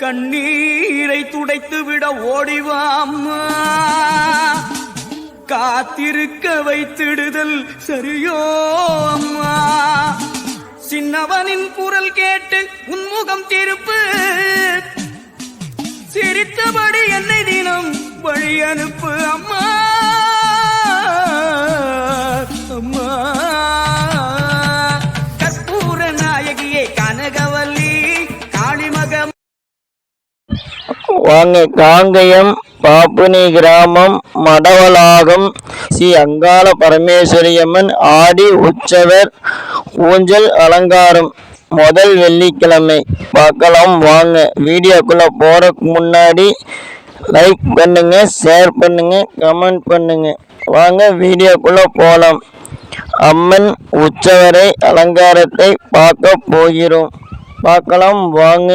கண்ணீரை துடைத்துவிட ஓடிவாம்மா. காத்திருக்க வைத்திடுதல் சரியோ அம்மா. சின்னவனின் குரல் கேட்டு உன்முகம் திருப்பு. சிரித்தபடி என்னை தினம் வழி அனுப்பு அம்மா. அம்மா. கற்பூர நாயகியே கனகவல்லி. வாங்க காங்கயம் பாப்புனி கிராமம் மடவளாகம் ஸ்ரீ அங்காள பரமேஸ்வரியம்மன் ஆடி உற்சவர் ஊஞ்சல் அலங்காரம் முதல் வெள்ளிக்கிழமை. பார்க்கலாம் வாங்க. வீடியோக்குள்ளே போகிறதுக்கு முன்னாடி லைக் பண்ணுங்க ஷேர் பண்ணுங்க கமெண்ட் பண்ணுங்க. வாங்க வீடியோக்குள்ளே போகலாம் அம்மன் உற்சவரை அலங்காரத்தை பார்க்க போகிறோம். பார்க்கலாம் வாங்க.